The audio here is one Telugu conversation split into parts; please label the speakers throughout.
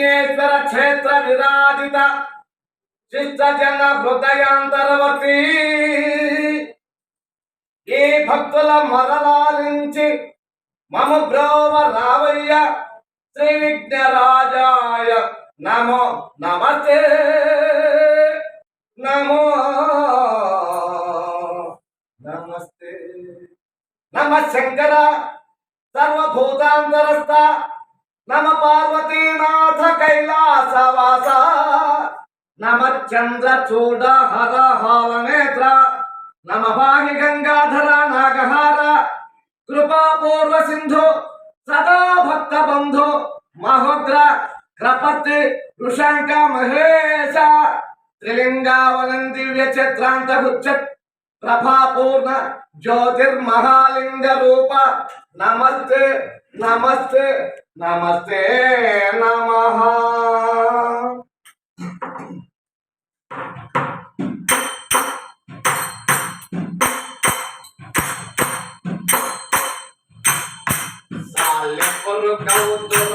Speaker 1: విఘ్నేశ్వర క్షేత్ర విరాజిత శిష్ట హృదయాంతరవతి ఈ భక్తుల మరలాలించి మమ బ్రోవ రావయ్య శ్రీ విఘ్నరాజాయ నమో నమస్తే. నమో నమస్తే. నమ శంకర సర్వభూతాంతరస్థ कैलासवास नमः चन्द्रचूड हर हालनेत्र नमः वाहि गङ्गाधर नागहार कृपापूर्वसिन्धु सदा भक्तबन्धु महोग्र कृपति वृषाङ्क महेश त्रिलिङ्गावनं दिव्यचत्रान्तगुच्छ प्रभापूर्ण ज्योतिर्महालिङ्गरूप नमस्ते नमस्ते नमस्ते नमः। साले पर गौतम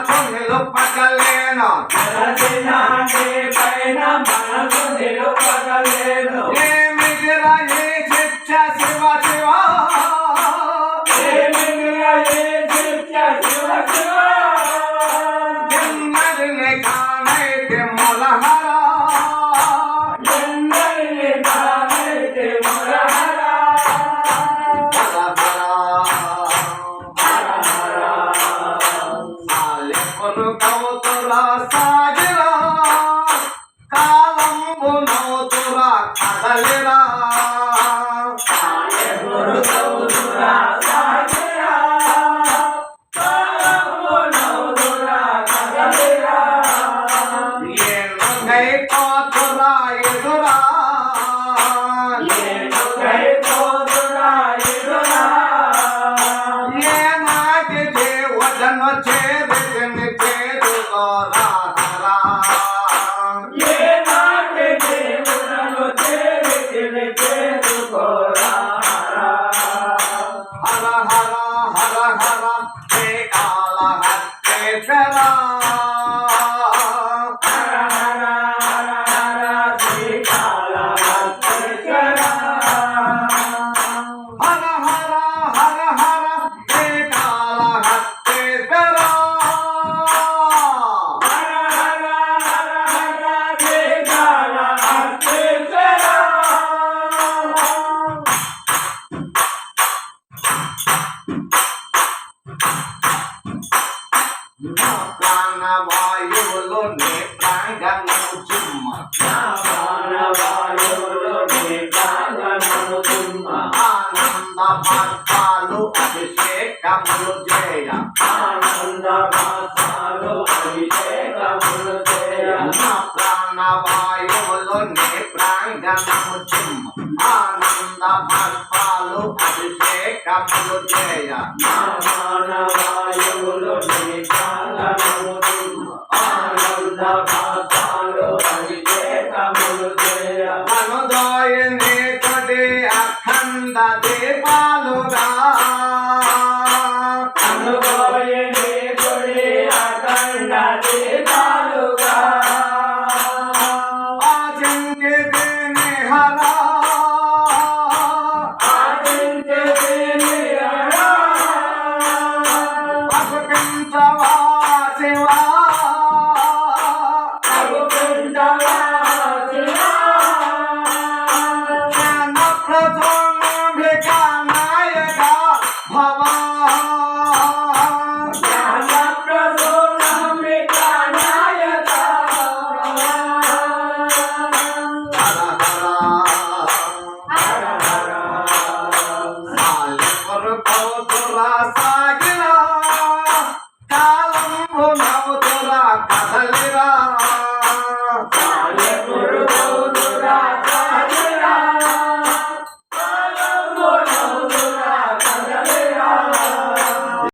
Speaker 1: మనసు నిలుపగలేను ఏమిగిరా ఏ శిక్ష हरा हरा ఆనంద పాత్రాలు అభిషేకములు చేయ
Speaker 2: ఆనంద పాత్రాలు అభిషేకములు చేయ
Speaker 1: ప్రాణవాయువులు నీ ప్రాంగణము చిమ్మ ఆనంద పాత్రాలు అభిషేకములు
Speaker 2: Allah, Allah,